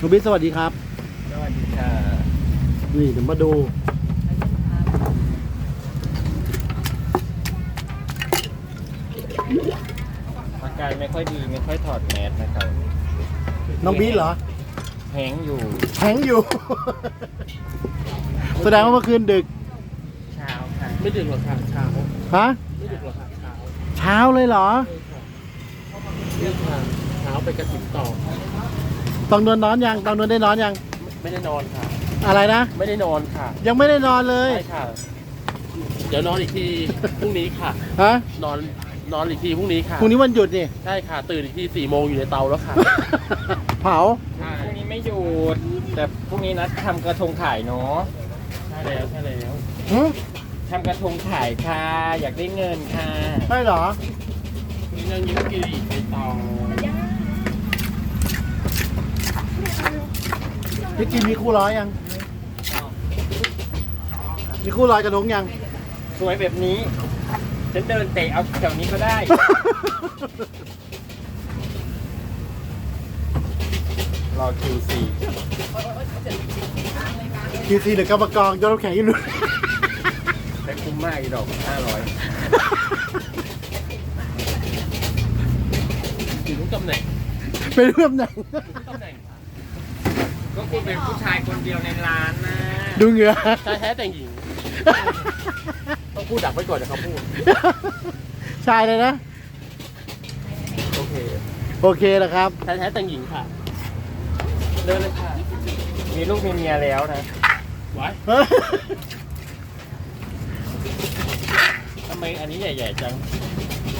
คุณบิ๊กสวัสดีครับ สวัสดีค่ะนี่เดี๋ยวมาดู อาการไม่ค่อยดีไม่ค่อยถอดแมสนะครับน้องบิ๊กเหรอแห้งอยู่ แข็งอยู่ แสดงว่าเมื่อคืนดึก เช้าค่ะไม่ดึกหรอกค่ะเช้าฮะ ไม่ดึกหรอกค่ะเช้าเช้าเลยเหรอ เรื่องค่ะเช้าไปกระสิบต่อ ตองนวนนอนยังตองนวนได้นอนยัง ไม่ได้นอนค่ะ อะไรนะ ไม่ได้นอนค่ะยังไม่ได้นอนเลย ใช่ค่ะ เดี๋ยวนอนอีกที พรุ่งนี้ค่ะ ฮะนอนนอนอีกทีพรุ่งนี้ค่ะพรุ่งนี้วันหยุดนี่ ใช่ค่ะ ตื่นอีกทีสี่โมงอยู่ในเตาแล้วค่ะเผาพรุ่งนี้ไม่หยุดแต่พรุ่งนี้นัดทำกระทงขายเนาะใช่แล้วใช่แล้วหึทำกระทงขายค่ะ อยากได้เงินค่ะใช่เหรอ นี่เรื่องยิ้มกีรีไปตอ พี่กินมีคู่ร้อยยัง มีคู่ร้อยกระทงยัง สวยแบบนี้ ฉันเดินเตะเอาแถวนี้ก็ได้ รอ Q4 ทีซีหรือกรรมกรยกน้ำแข็งอยู่นู่นได้คุ้มมากอีดอก 500อยู่ทุกตำแหน่งเป็นเรื่องไหนทุกตำแหน่งก็ คุณเป็นผู้ชายคนเดียวในร้านนะดูเหงื่อ ชายแท้แต่งหญิง ต้องพูดดักไว้ก่อนเดี๋ยวเขาพูด ชายเลยนะ โอเคโอเคแล้วครับ ชายแท้แต่งหญิงค่ะ เดินเลยค่ะ มีลูกมีเมียแล้วนะไว้ทำไมอันนี้ใหญ่ๆจัง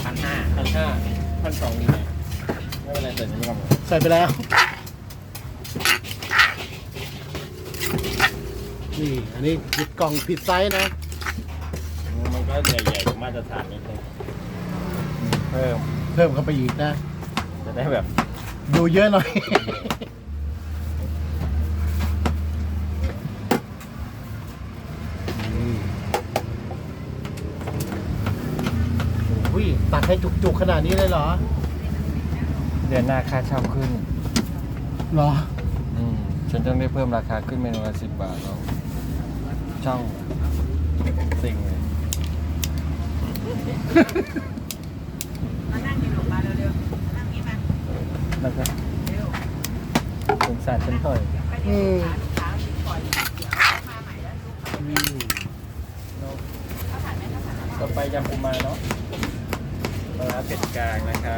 พันห้าพันห้าพันสองนี่ไม่เป็นไรแต่นี้ก่อนใส่ไปแล้ว นี่ อันนี้หยิบกล่องผิดไซส์นะ มันก็ใหญ่ๆกว่ามาตรฐานนิดนึงเพิ่มเพิ่มเข้าไปอีกนะ จะได้แบบดูเยอะหน่อย อุ้ยตัดให้จุกๆขนาดนี้เลยเหรอ เดือนหน้าค่าเช่าขึ้น เหรอ อืม ฉันต้องได้เพิ่มราคาขึ้นเมนูละสิบบาทแล้ว ช่องสิ่งเลยมานั่งกินออกมาเร็วๆนั่งนี้มาแล้วก็เร็วสงสารฉันหน่อยไปเดี๋ยวลูกค้าลูกค้ากินก่อนเดี๋ยวมาใหม่แล้วลูกค้าอืมข้าวผัดไหมข้าวผัดแล้วต่อไปยำปูมาเนาะปลาร้าเป็ดกลางนะคะ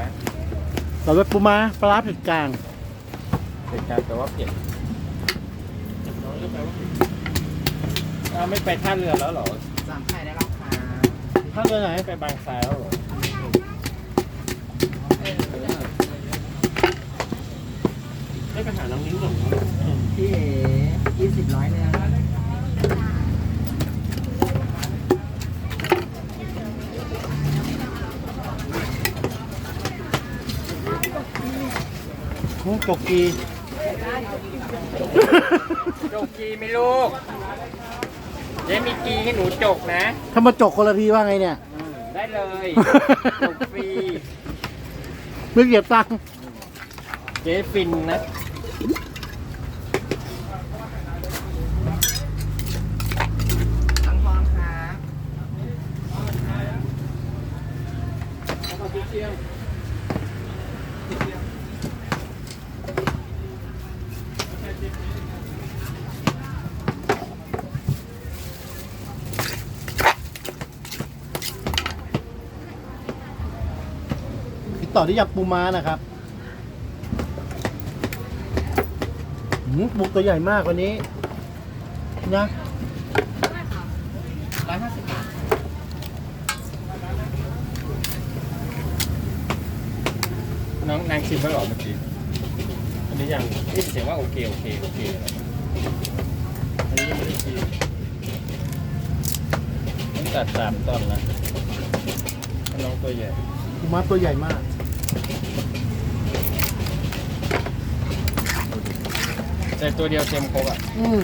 ต่อไปปูม้าปลาร้าเผ็ดกลางเป็ดกลางแต่ว่าเผ็ดน้อยก็แปลว่าเผ็ด อ้าวไม่ไปท่าเรือแล้วเหรอสามไข่ได้แล้วค่ะถ้าเรือไหนไม่ไปบางทรายแล้วเหรอไม่ไปหาน้องนิ้งหรอพี่เอ๋ยี่สิบร้อยเลยนะหุ้งจกกีจกกีไหม่ลูก เจ๊มีกีให้หนูจกนะถ้ามาจกคนละทีว่าไงเนี่ยได้เลยจกฟรีไม่เก็บตังค์เจ๊ฟินนะ ติดต่อที่ยำปูม้านะครับหืมปูตัวใหญ่มากวันนี้ นะร้อยห้าสิบบาทน้องนางชิมไปหรอเมื่อกี้อันนี้ยังนี่เสียงว่าโอเคโอเคโอเคอันนี้ยังไม่ได้ชิมต้องตัดสามตอนนะให้น้องตัวใหญ่ ปูม้าตัวใหญ่มาก ใส่ตัวเดียวเต็มครบอะอืม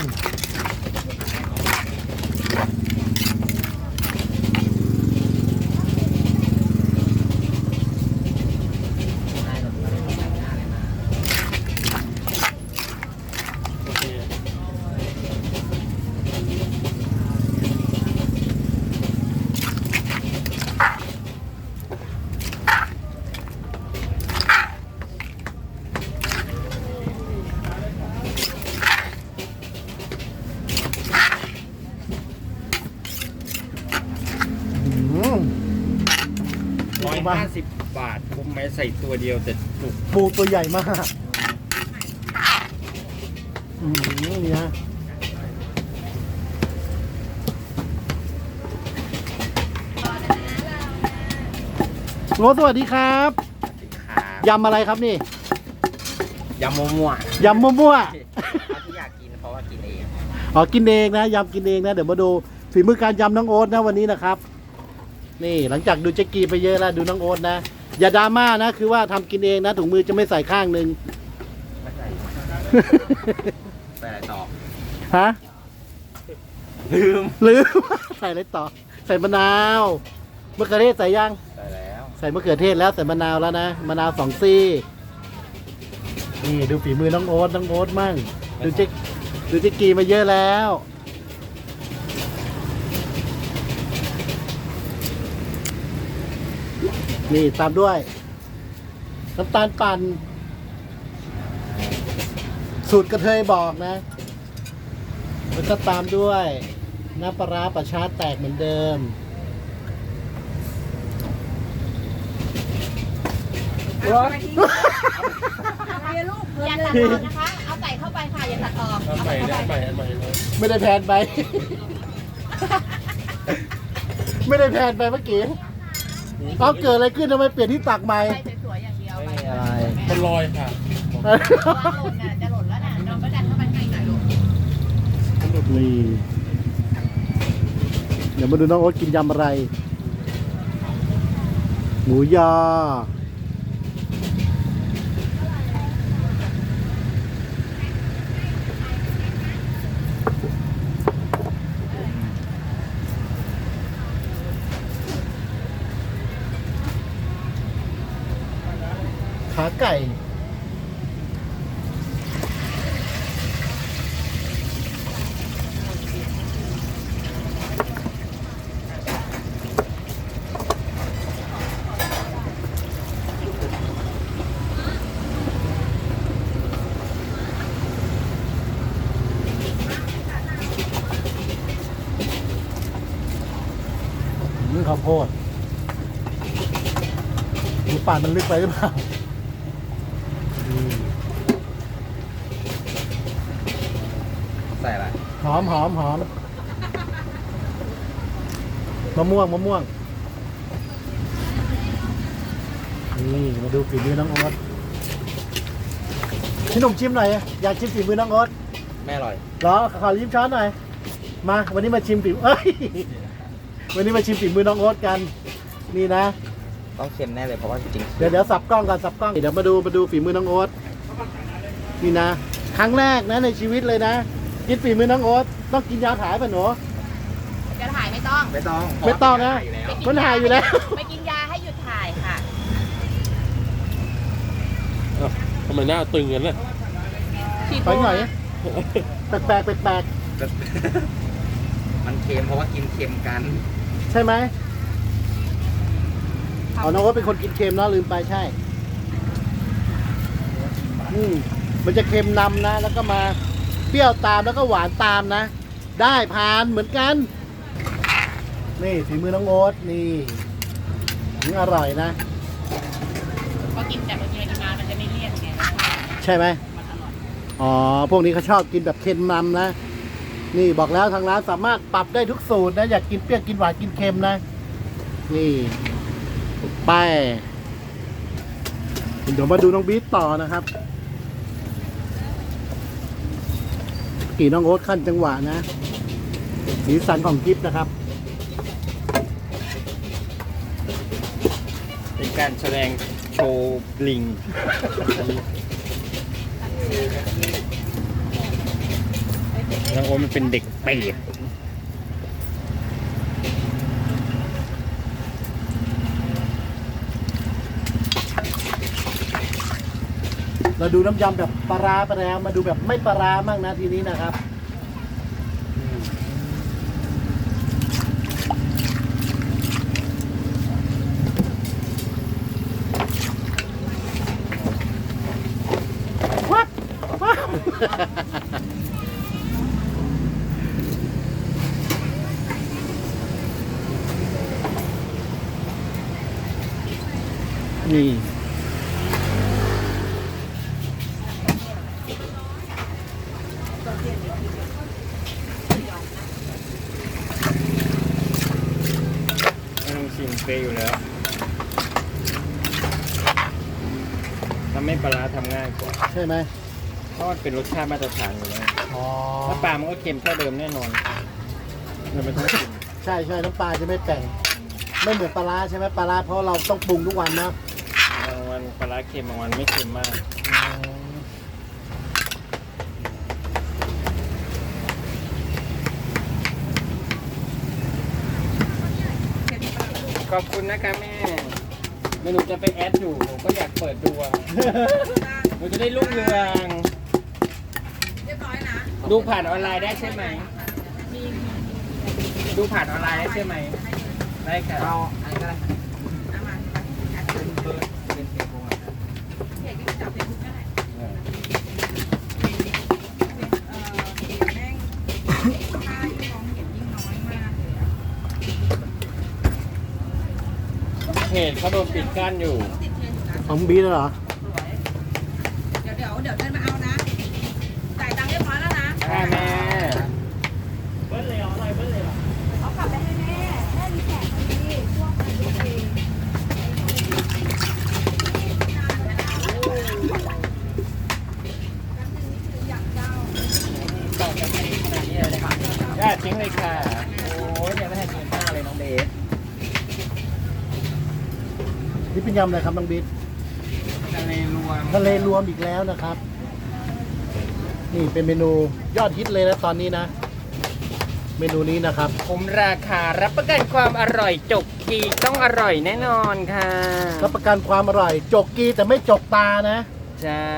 มา ห้าสิบบาท คุ้มไหมใส่ตัวเดียวแต่จุกปูตัวใหญ่มากอืมนี่นะโอ้สวัสดีครับครับยำอะไรครับนี่ยำมั่วยำมั่วๆที่อยากกินเพราะว่ากินเองๆอ๋อกินเองนะยำกินเองนะ เดี๋ยวมาดูฝีมือการยำน้องโอ๊ตนะวันนี้นะครับ นี่หลังจากดูเจ๊กีไปเยอะแล้วดูน้องโอ๊ตนะ อย่าดราม่านะ คือว่าทำกินเองนะ ถุงมือจะไม่ใส่ข้างหนึ่ง ไม่ใส่ใส่อะไรต่อฮะ ลืมลืม ใส่อะไรต่อ ใส่มะนาวมะเขือเทศใส่ยัง ใส่แล้วใส่มะเขือเทศแล้วใส่มะนาวแล้วนะมะนาวสองซี่นี่ดูฝีมือน้องโอ๊ตน้องโอ๊ตมั่งดูเจ๊ดูเจ๊กีมาเยอะแล้ว นี่ตามด้วยน้ำตาลปั่นสูตรกระเทยบอกนะ แล้วก็ตามด้วยน้ำปลาร้าปลาชาแตกเหมือนเดิมเอาไปทิ้งอะไรอะลูกเพื่ออนย่าเลตัดยออกนะคะ เอาใส่เข้าไปค่ะ อย่าตัดออกอันเอาใหม่ใส่เข้าอันไปใหม่อันใหม่เลยไม่ได้แพนไป ไม่ได้แพนไปเมื่อกี้ เอาเกิดอะไรขึ้นทำไมเปลี่ยนที่ตักใหม่ใส่สวยๆอย่างเดียวไม่ไปมีอะไร มันลอยค่ะวางหล่นน่ะจะหล่นแล้วน่ะน้องก็ดันเข้าไปข้างในหน่อยลูกนี่ เดี๋ยวมาดูน้องโอ๊ตกินยำอะไร หมูยอ โพดหรือป่านมันลึกไปหรือเปล่าอืมใส่อะไรหอมหอมหอมมะม่วงมะม่วงนี่มาดูฝีมือน้องโอ๊ตพี่หนุ่มชิมหน่อยอยากชิมฝีมือน้องโอ๊ตไม่อร่อยเหรอขอยิ้มช้อนหน่อยมา วันนี้มาชิมฝีเอ้ย วันนี้มาชิมฝีมือน้องโอ๊ตกัน นี่นะ ต้องเค็มแน่เลยเพราะว่าจริงเดี๋ยวเดี๋ยวสับกล้องก่อนสับกล้องเดี๋ยวมาดูมาดูฝีมือน้องโอ๊ตนี่นะ ครั้งแรกนะในชีวิตเลยนะกินฝีมือน้องโอ๊ตต้องกินยาถ่ายป่ะหนูจะถ่ายไม่ต้องไม่ต้องไม่ต้องนะอยู่แล้วมันถ่ายอยู่แล้ว ไปกินยาให้หยุดถ่ายค่ะ ทำไมหน้าตึงกันน่ะฉีดไปหน่อยแปลกแปลกแปลกมันเค็มเพราะว่ากินเค็มกันๆใช่ไหมเอาน้องโอ๊ตเป็นคนกินเค็มเนาะลืมไปใช่ อืมมันจะเค็มนำนะ แล้วก็มาเปรี้ยวตามแล้วก็หวานตามนะ ได้ผ่านเหมือนกัน นี่ฝีมือน้องโอ๊ตนี่อืมอร่อยนะพอกินแต่บางทีมันกินมามันจะไม่เลี่ยนไงใช่ไหมมันอร่อยอ๋อ พวกนี้เขาชอบกินแบบเค็มนำนะ นี่บอกแล้วทางร้านสามารถปรับได้ทุกสูตรนะ อยากกินเปรี้ยวกินหวานกินเค็มนะ นี่ไปเดี๋ยวมาดูน้องบีทต่อนะครับกี่น้องโอ๊ตขั้นจังหวะนะ สีสันของกิฟนะครับ เป็นการแสดงโชว์ลิง แล้วโอ้มันเป็นเด็กเป็ดเราดูน้ำยำแบบปลาร้าไปแล้วมาดูแบบไม่ปลาร้ามั่งนะทีนี้นะครับวัดว้าว นี่ไม่ต้องชิมเปรี้ยวอยู่แล้วทำให้ปลาร้าทำง่ายกว่าใช่ไหมเพราะมันเป็นรสชาติมาตรฐานอยู่แล้วอ๋อ ถ้าปลามันก็เค็มเท่าเดิมแน่นอนเราไม่ต้องชิมใช่ใช่น้ำปลาจะไม่แต่งไม่เหมือนปลาร้าใช่ไหมปลาร้าเพราะเราต้องปรุงทุกวันนะบางวัน ปลาร้าเค็มบางวันไม่เค็มมาก ขอบคุณนะคะแม่ไม่รู้จะไปแอดอยู่ผมก็อยากเปิดดูอะหนูจะได้รุ่งเรืองเรียบร้อยนะดูผ่านออนไลน์ได้ใช่ไหมดูผ่านออนไลน์ได้ใช่ไหม ได้ค่ะ เอาอันนี้ก็ได้เอามาแอดเป็นเบอร์เป็นเฟซบุ๊กอะเพจก็จับเฟซบุ๊กได้เอ่อแม่งค่าที่มองเห็นยิ่งน้อยมากเลยอะ เพ จเขาโดนปิดกั้นอยู่ติดเทรนด์อยู่นะของบีแล้วเหรอสวยเดี๋ยวเดี๋ยวเดี๋ยวเดินมาเอานะ จ่ายตังค์เรียบร้อยแล้วนะค่ะแม่เอากลับไปให้แม่ แม่มีแขกพอดีช่วงวันดูเองอยากเจ้าต่อจากนี้ขนาดนี้เลยค่ะย่าทิ้งเลยค่ะ โอ้ยยังไม่ทันกินข้าวเลยน้องเบส นี่เป็น ยำอะไรครับน้องบิ๊กทะเลรวมทะเลรวมอีกแล้วนะครับ นี่เป็นเมนูยอดฮิตเลยนะตอนนี้นะ เมนูนี้นะครับคุ้มราคารับประกันความอร่อยจกกีต้องอร่อยแน่นอนค่ะรับประกันความอร่อย จกกีแต่ไม่จกตานะ ใช่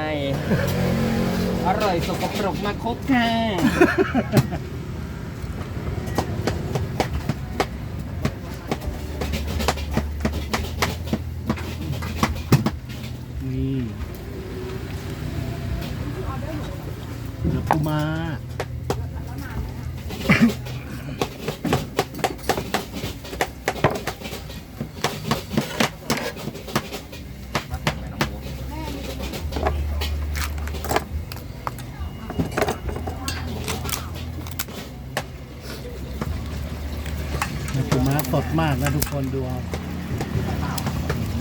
อร่อยสกปรกมาครบค่ะ นี่เดี๋ยวกู มา ปูมาสดมากนะทุกคนดูเอา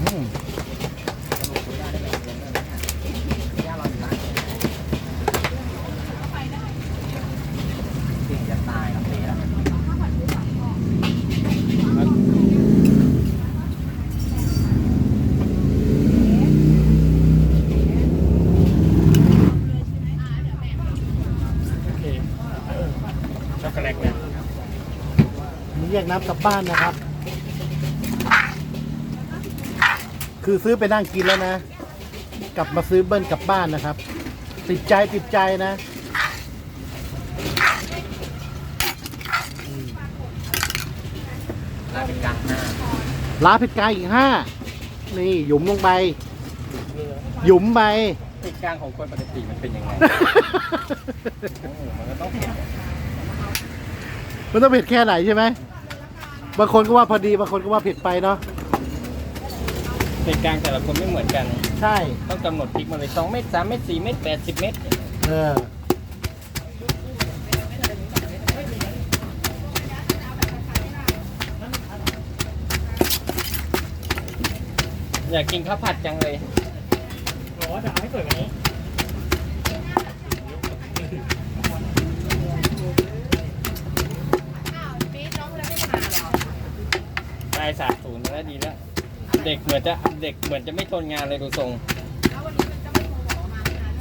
อืม โอเคช็อกโกแลตเนี่ย นี่แยกน้ำกลับบ้านนะครับ คือซื้อไปนั่งกินแล้วนะ กลับมาซื้อเบิ้ลกลับบ้านนะครับ ติดใจติดใจนะอืมลาเป็นกลางหน้าลาผิดกายอีกห้านี่หยุมลงไป หยุมไป ติดกลางของคนปกติมันเป็นยังไงโอ้โหมันก็ต้องเผ็ดมันต้องเผ็ดแค่ไหนใช่ไหม บางคนก็ว่าพอดีบางคนก็ว่าเผ็ดไปเนาะติดกลางแต่ละคนไม่เหมือนกัน ใช่ ต้องกำหนดพริกมาเลยสองเม็ดสามเม็ดสี่เม็ดแปดสิบเม็ดเอออยากกินข้าวผัดจังเลยอ้ายสาบศูนย์แล้วดีแล้ว เด็กเหมือนจะเด็กเหมือนจะไม่ทนงานเลยดูทรง แล้ววันนี้มันจะไม่โมโหมาไม่นาน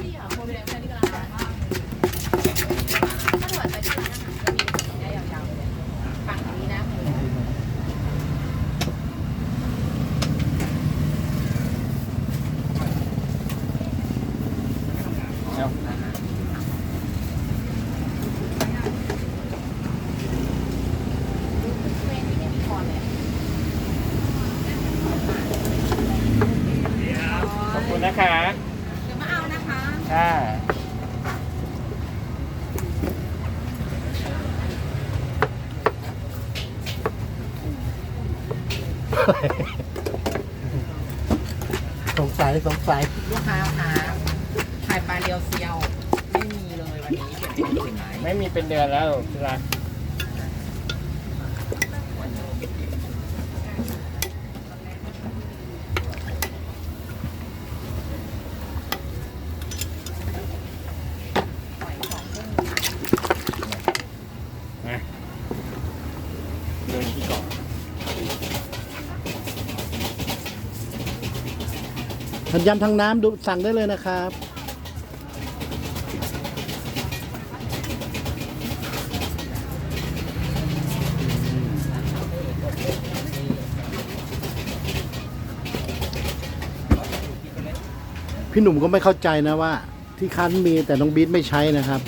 พี่เหรอโมเดลแค่นี้ก็ร้านถ้าตรวจไปที่ร้านอาหารจะมีได้ยาวๆเลยฝั่งนี้นะ เอาขอบคุณนะคะ เดี๋ยวมาเอานะคะ ค่ะ สงสัยสงสัยลูกค้าคะไข่ปลาเรียวเซียว ไม่มีเลยวันนี้เปลี่ยนเป็นอื่นไหมไม่มีเป็นเดือนแล้วที่รัก นะเดินที่เกาะ ทัน ยำทางน้ำดูสั่งได้เลยนะครับ พี่หนุ่มก็ไม่เข้าใจนะว่า ที่คันมีแต่น้องบีทไม่ใช้นะครับ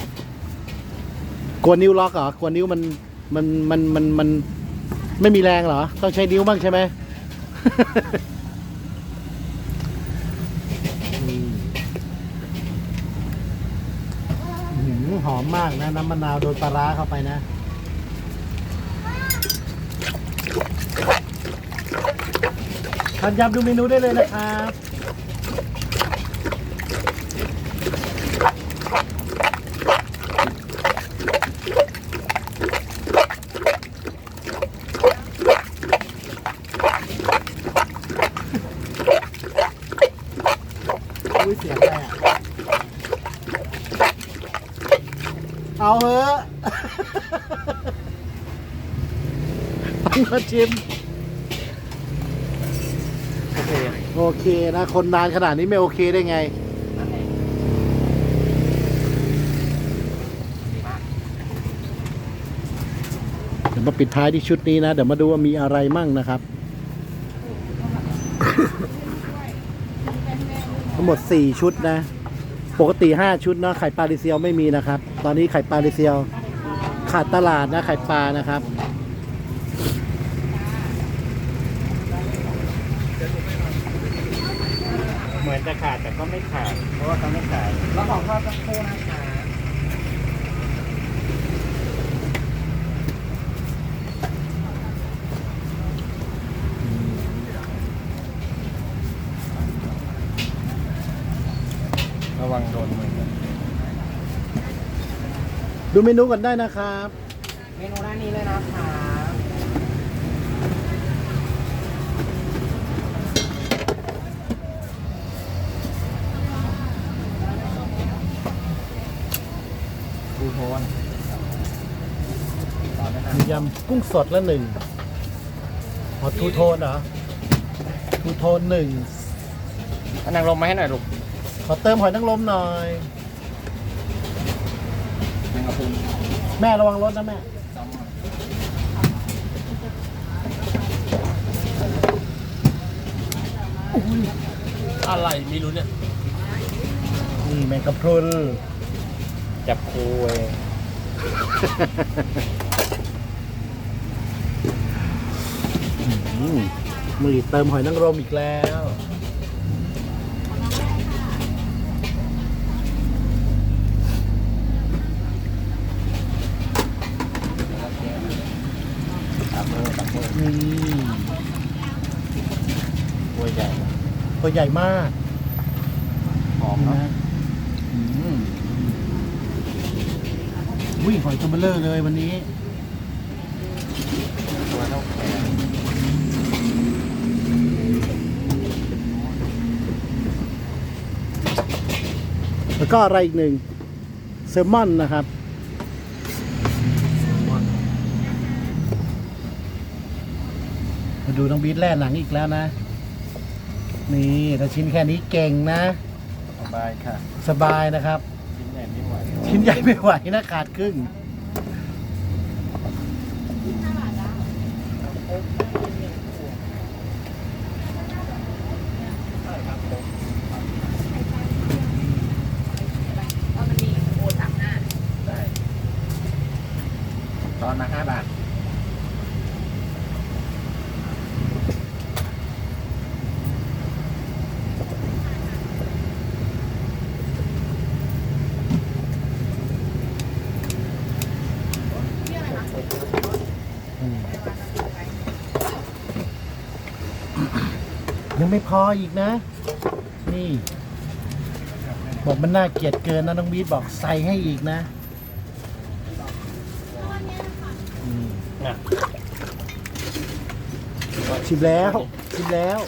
กลัวนิ้วล็อกเหรอกลัวนิ้วมันมันมันมันมันไม่มีแรงเหรอ ต้องใช้นิ้วบ้างใช่ไหม อื้อหือหอ มากนะน้ำมะนาวโดนปลาร้าเข้าไปนะทานยำดูเมนูได้เลยนะครับอุ้ยเสียงอะไรอะ เอาเหอะต้องมาชิม โอเค โอเคนะ คนนานขนาดนี้ไม่โอเคได้ไง เดี๋ยวมาปิดท้ายที่ชุดนี้นะ เดี๋ยวมาดูว่ามีอะไรมั่งนะครับ ทั้งหมด 4 ชุดนะ ปกติ 5 ชุดเนาะไข่ปลาดิเซียวไม่มีนะครับ ตอนนี้ไข่ปลาดิเซียว ขาดตลาดนะไข่ปลานะครับ เหมือนจะขาดแต่ก็ไม่ขาด เพราะว่าเขาไม่ขาย แล้วของทอดสักครู่นะคะระวังโดนมือกัน ดูเมนูกันได้นะครับ เมนูด้านนี้เลยนะคะดูโทนต่อไหมครับมียำกุ้งสดละหนึ่งอ๋อทูโทนเหรอทูโทนหนึ่งเอานางลมมาให้หน่อยลูกขอเติมหอยนางรมหน่อย แมงกะพรุนแม่ระวังรถนะแม่ซ้ำมาอะไรไม่รู้เนี่ยนี่แมงกะพรุนจับคูเองอืมมือเติมหอยนางรมอีกแล้ว ตับเพิ่มตับเพิ่ม นี่ ตัวใหญ่ ตัวใหญ่มากหอมเนาะนะอืมอุ้ยหอยตัวเบลเลอร์เลยวันนี้ตัวเท่าแขนแล้วก็อะไรอีกหนึ่งแซลมอนนะครับมาดูน้องบีทแล่หนังอีกแล้วนะ นี่ถ้าชิ้นแค่นี้เก่งนะ สบายค่ะ สบายนะครับ ชิ้นใหญ่ไม่ไหว ชิ้นใหญ่ไม่ไหวนะขาดครึ่ง เพราะมันมีโอนตักหน้า ได้ตอนละห้าบาท ยังไม่พออีกนะ นี่ บอกมันน่าเกลียดเกินนะน้องบีทบอกใส่ให้อีกนะนะชิมแล้ว ชิมแล้ว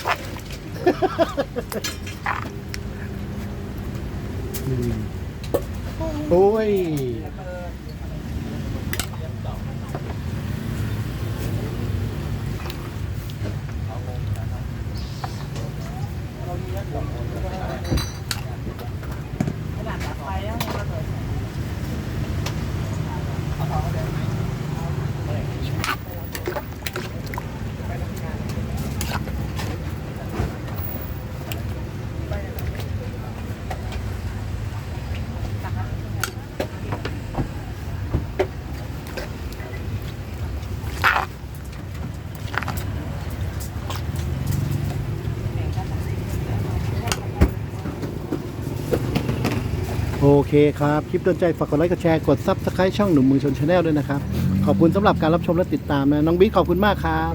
โอ้ย ขนาดตัดไฟแล้วเนี่ยก็เลย โอ เคครับ คลิปโดนใจฝากกดไลค์กดแชร์กดซับสไครต์ช่องหนุ่มมือชนชาแนลด้วยนะครับ ขอบคุณสำหรับการรับชมและติดตามนะ น้องบิ๊กขอบคุณมากครับ